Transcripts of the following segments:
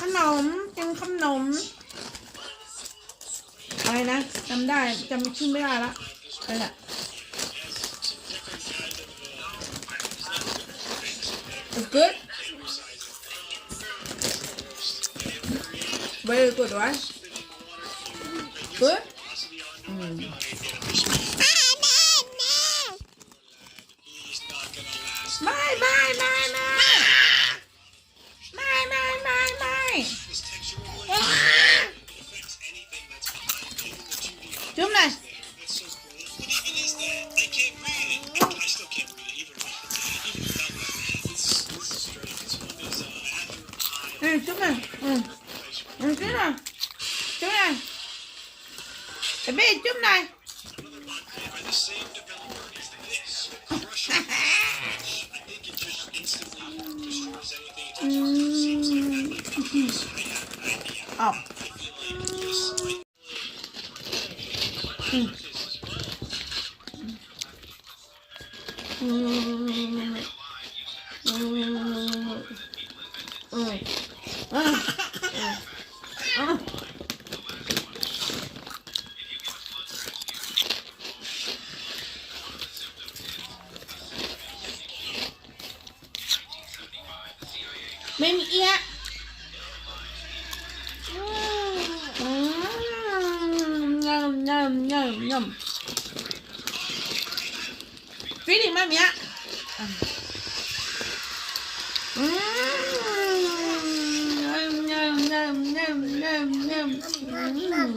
ขนมกินขนม อะไรนะจำได้จำชื่อไม่ได้ละอะไรแหละ It's good very good right good อื Ừ, chút này. Ừ. Ừ, chút này. Chút này. Bé chút này. ไม่มีเอียยำยำยำยำฟีลิ่งมาเมียอืมยำยำยำยำยำยำ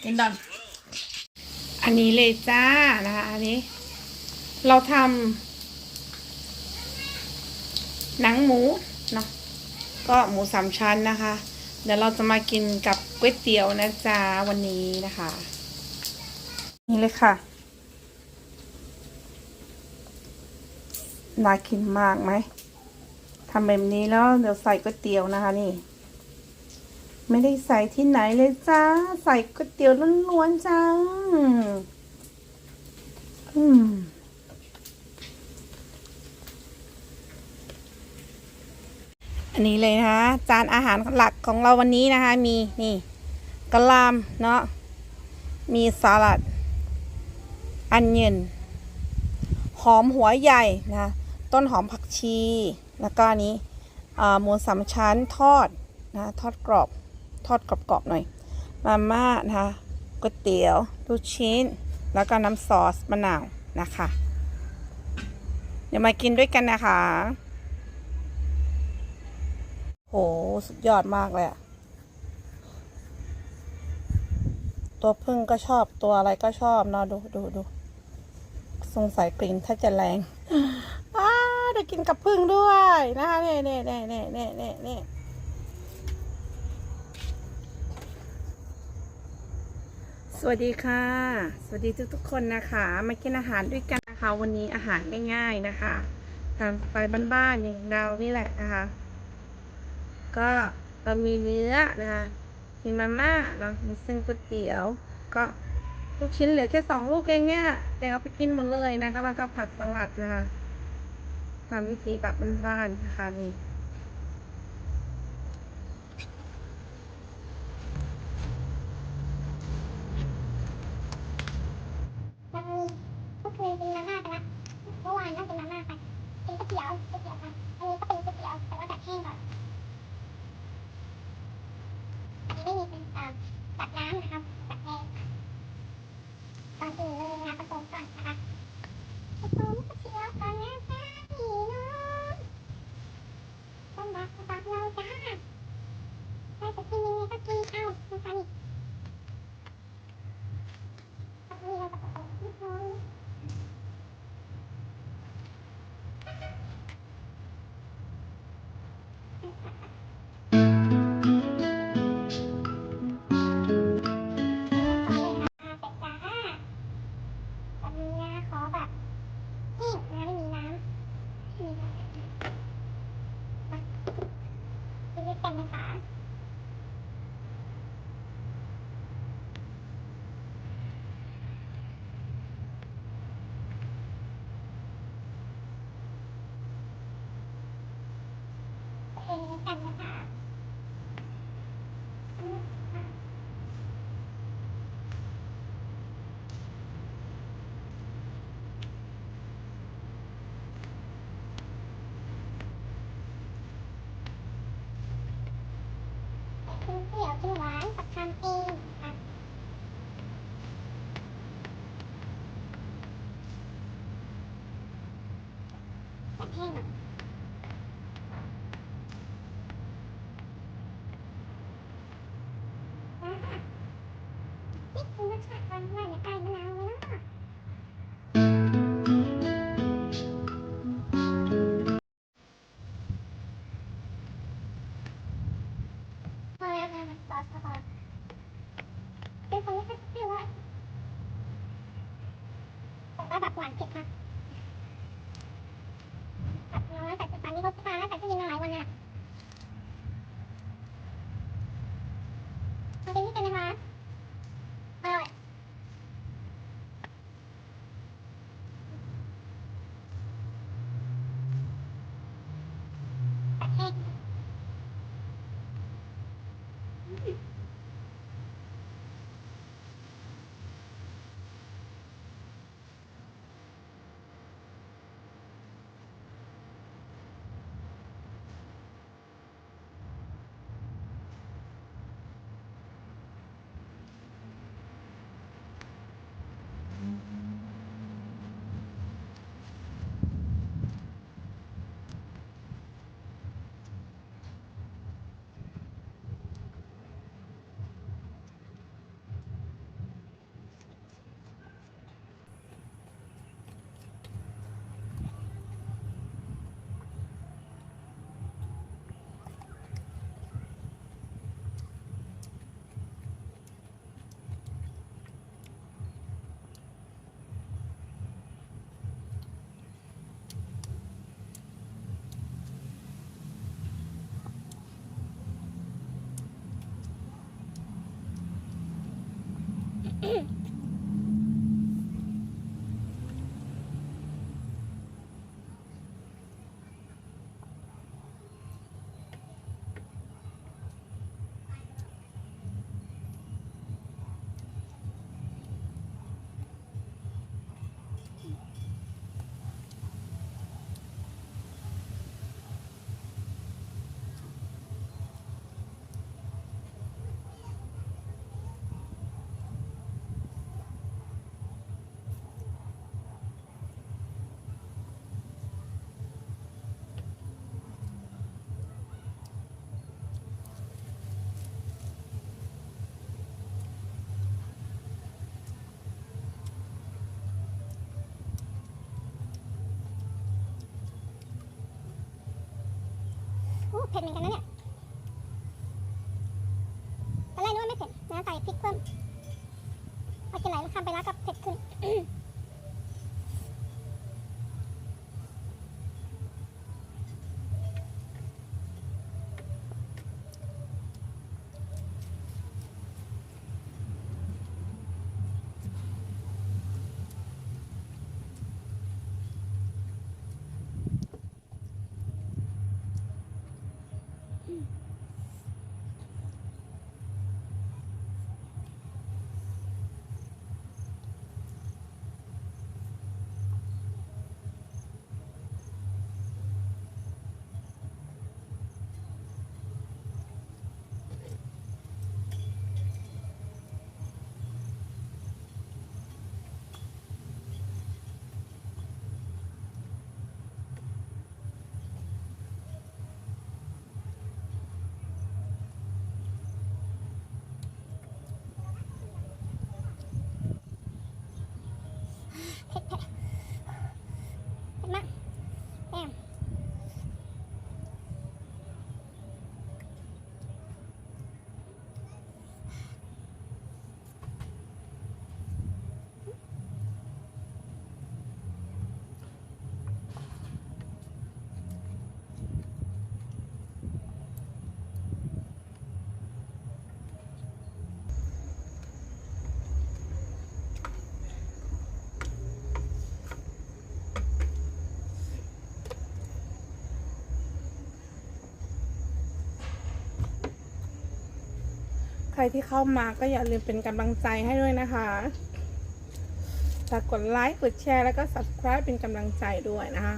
เป็นดันอันนี้เลยจ้านะคะอันนี้ เราทำ นังหมูเนาะก็หมูสามชั้นนะคะ เดี๋ยวเราจะมากินกับก๋วยเตี๋ยวนะจ๊ะวันนี้นะคะ นี่เลยค่ะน่ากินมากไหมทำแบบนี้แล้วเดี๋ยวใส่ก๋วยเตี๋ยวนะคะนี่ ไม่ได้ใส่ที่ไหนเลยจ้า ใส่ก๋วยเตี๋ยวล้วนๆจ้า อืม อันนี้เลยนะคะจานอาหารหลักของเราวันนี้นะคะ มีนี่กะล่ำเนาะมีสลัด อันเย็นหอมหัวใหญ่นะต้นหอมผักชี แล้วก็นี้หมูสามชั้นทอดนะทอดกรอบทอดกรอบๆหน่อยมาม่านะคะก๋วยเตี๋ยวลูกชิ้น แล้วก็น้ำซอสมะนาวนะคะ เดี๋ยวมากินด้วยกันนะคะ โห สุดยอดมากเลยอะตัวพึ่งก็ชอบตัวอะไรก็ชอบเนาะดูดูดูสงสัยกลิ่นถ้าจะแรงอ้าได้กินกับพึ่งด้วยนะคะเน่เน่เน่เน่เน่เน่เน่สวัสดีค่ะ สวัสดีทุกทุกคนนะคะ มากินอาหารด้วยกันนะคะ วันนี้อาหารง่ายๆนะคะทำไตล์บ้านๆอย่างเรานี่แหละนะคะ ก็เรามีเนื้อนะคะมีมาม่าเรามีเส้นก๋วยเตี๋ยว ก็ลูกชิ้นเหลือแค่สองลูกเองเนี่ยแต่เอาไปกินหมดเลยนะคะแล้วก็ผัดสลัดนะคะทำวิธีแบบบ้านๆนะคะนี่ something? 给他 เผ็ดเหมือนกันนะเนี่ย ใครที่เข้ามาก็อย่าลืมเป็นกำลังใจให้ด้วยนะคะฝากกดไลค์ กดแชร์ แล้วก็ subscribe เป็นกำลังใจด้วยนะคะ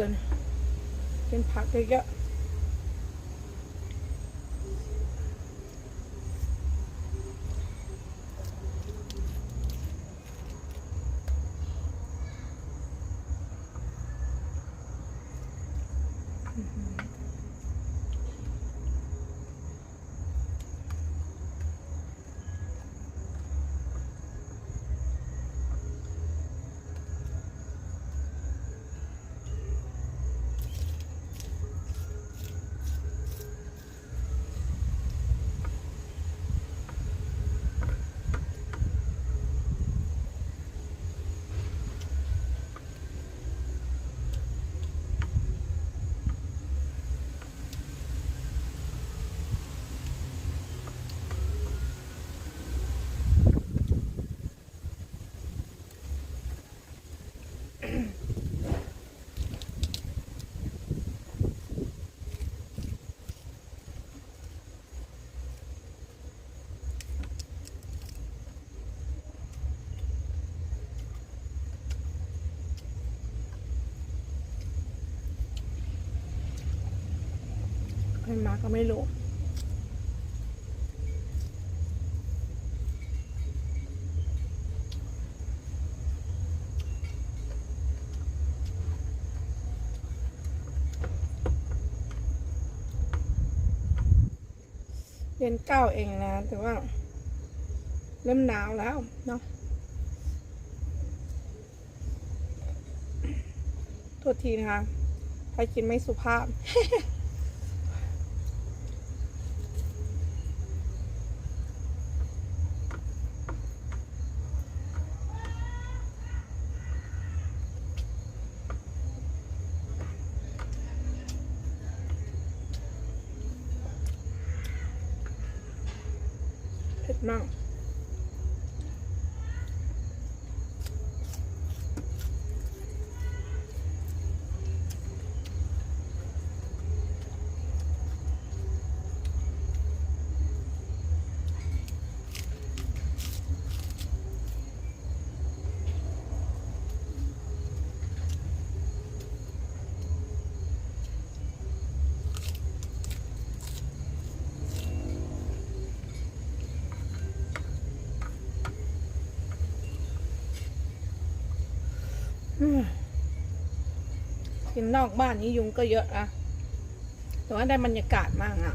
กินกินผักเยอะๆ ใครมาก็ไม่รู้เดือนเก้าเองนะแต่ว่า เริ่มหนาวแล้วเนาะโทษทีนะคะถ้ากินไม่สุภาพ มาก อืม กินนอกบ้านนี้ยุงก็เยอะอะแต่ว่าได้บรรยากาศมากอะ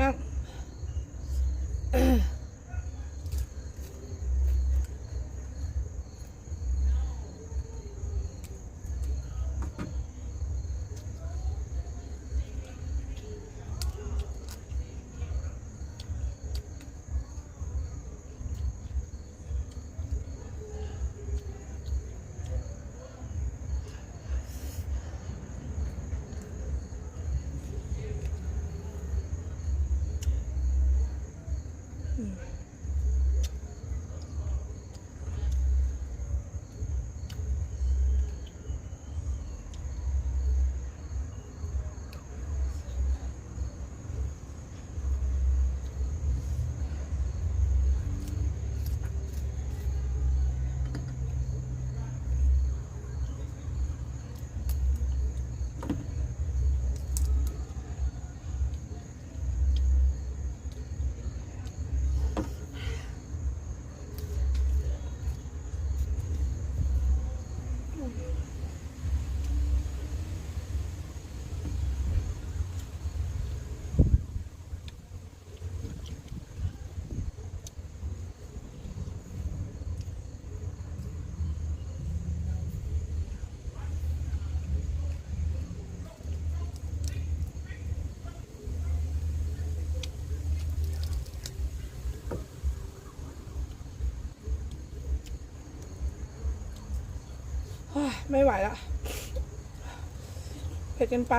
มาก ไม่ไหวละเผ็ดเกินไป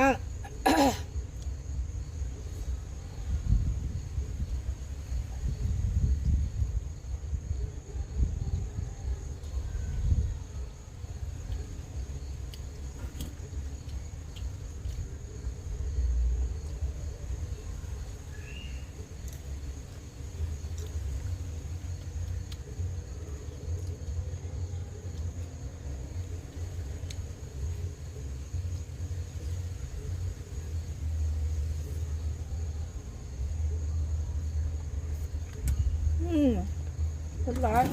มาก อืม เรียบร้อย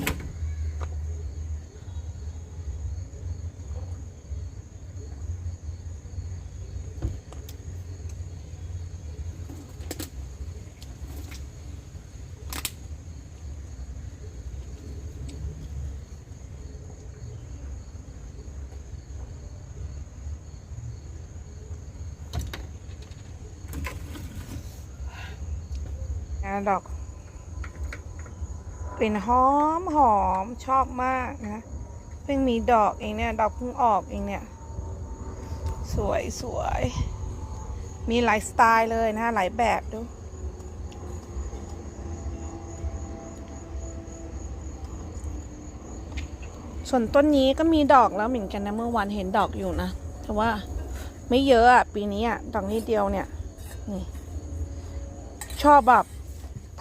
งานดอ กลิ่นหอมหอมชอบมากนะเพิ่งมีดอกเองเนี่ยดอกเพิ่งออกเองเนี่ย สวยสวย มีหลายสไตล์เลยนะหลายแบบดูส่วนต้นนี้ก็มีดอกแล้วเหมือนกันนะเมื่อวานเห็นดอกอยู่นะ แต่ว่าไม่เยอะอะปีนี้อะดอกนิดเดียวเนี่ยนี่ชอบแบบ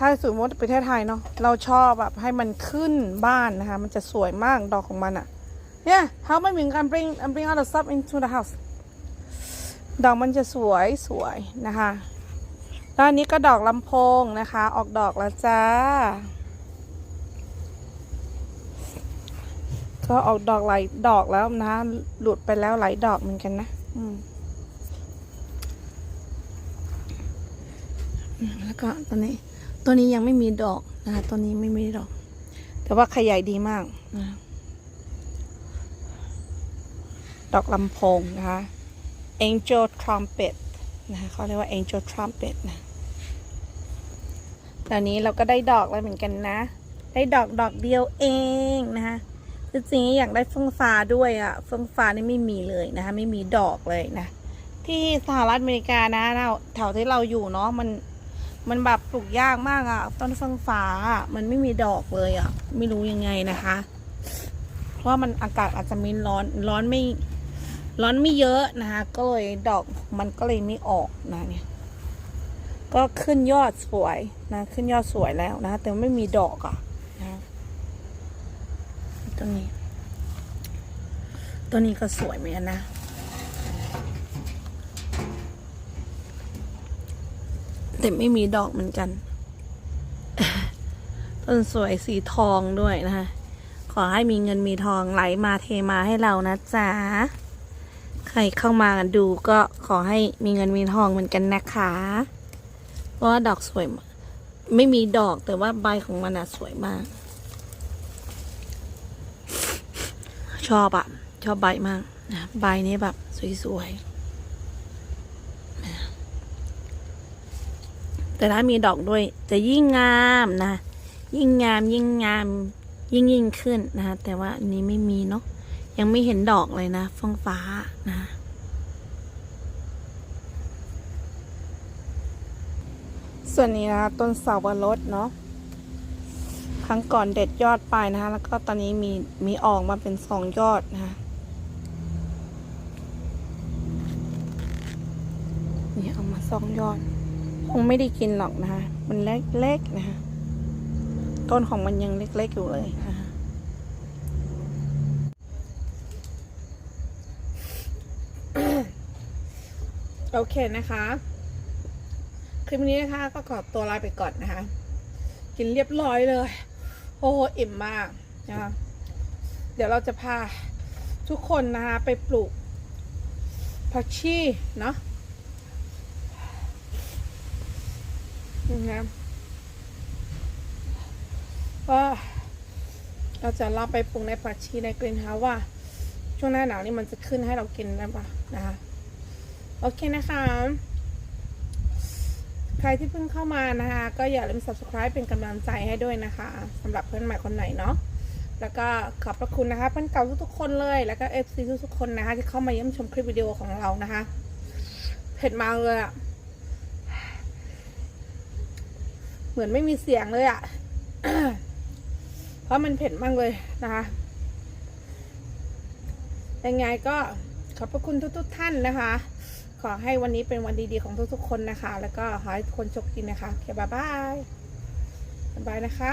ถ้าสมมติประเทศไทยเนาะเราชอบแบบให้มันขึ้นบ้านนะคะ มันจะสวยมากดอกของมันอะเนี่ย how ไม่เหมือนกัน bring bring all the stuff into the house ดอกมันจะสวยสวยนะคะแล้วอันนี้ก็ดอกลำโพงนะคะ ออกดอกแล้วจ้า ก็ออกดอกหลายดอกแล้วนะคะหลุดไปแล้วหลายดอกเหมือนกันนะแล้วก็ตัวนี้ ตัวนี้ยังไม่มีดอกนะคะตัวนี้ไม่มีดอก แต่ว่าขยายดีมากนะดอกลำโพงนะคะ Angel Trumpet นะคะเขาเรียกว่า Angel Trumpet นะตอนนี้เราก็ได้ดอกแล้วเหมือนกันนะ ได้ดอกดอกเดียวเองนะคะจริงๆอยากได้เฟื่องฟ้าด้วยอะเฟื่องฟ้านี่ไม่มีเลยนะคะ ไม่มีดอกเลยนะ ที่สหรัฐอเมริกานะเราแถวที่เราอยู่เนาะมัน มันแบบปลูกยากมากอะต้นเฟืองฟ้ามันไม่มีดอกเลยอะไม่รู้ยังไงนะคะ เพราะว่ามันอากาศอาจจะมีร้อนร้อนไม่ร้อนไม่เยอะนะคะ ก็เลยดอกมันก็เลยไม่ออกนะเนี่ย ก็ขึ้นยอดสวยนะ ขึ้นยอดสวยแล้วนะ แต่ไม่มีดอกอะ่ะนะตัวนี้ตัวนี้ก็สวยเหมือนกันนะ แต่ไม่มีดอกเหมือนกัน ต้นสวยสีทองด้วยนะคะ ขอให้มีเงินมีทองไหลมาเทมาให้เรานะจ๊ะ ใครเข้ามาดูก็ขอให้มีเงินมีทองเหมือนกันนะคะ เพราะว่าดอกสวย ไม่มีดอกแต่ว่าใบของมันอะสวยมาก ชอบอะชอบใบมากนะใบนี้แบบสวยๆนะ แต่ถ้ามีดอกด้วยจะยิ่งงามนะ ยิ่งงามยิ่งงาม ยิ่งยิ่งขึ้นนะคะแต่ว่านี้ไม่มีเนาะยังไม่เห็นดอกเลยนะฟ้องฟ้านะส่วนนี้นะต้นสาวรสเนาะครั้งก่อนเด็ดยอดไปนะคะ แล้วก็ตอนนี้มีมีออกมาเป็นสองยอดนะคะนี่เอามาสองยอด คงไม่ได้กินหรอกนะคะ มันเล็กๆนะคะต้นของมันยังเล็กๆอยู่เลยนะคะโอเคนะคะ คลิปนี้นะคะ ก็ขอตัวลาไปก่อนนะคะ กินเรียบร้อยเลยโอ้โหอิ่มมากนะคะ เดี๋ยวเราจะพาทุกคนนะคะไปปลูกผักชีเนาะ นะครับก็เราจะลองไปปลูกในผักชีในกรีนเฮาว่า ช่วงหน้าหนาวนี่มันจะขึ้นให้เรากินได้ปะนะคะโอเคนะคะ ใครที่เพิ่งเข้ามานะคะ ก็อย่าลืม subscribe เป็นกำลังใจให้ด้วยนะคะสำหรับเพื่อนใหม่คนไหนเนาะแล้วก็ขอบพระคุณนะคะเพื่อนเก่าทุกๆคนเลย แล้วก็ FC ทุกๆคนนะคะ ที่เข้ามาเยี่ยมชมคลิปวิดีโอของเรานะคะ เผ็ดมากเลยอะ เหมือนไม่มีเสียงเลยอะเพราะมันเผ็ดมากเลยนะคะยังไงก็ขอบพระคุณทุก ๆ ท่านนะคะ ขอให้วันนี้เป็นวันดีๆของทุกๆคนนะคะ แล้วก็ขอให้ทุกคนโชคดีนะคะโอเคบายบายบายบายนะคะ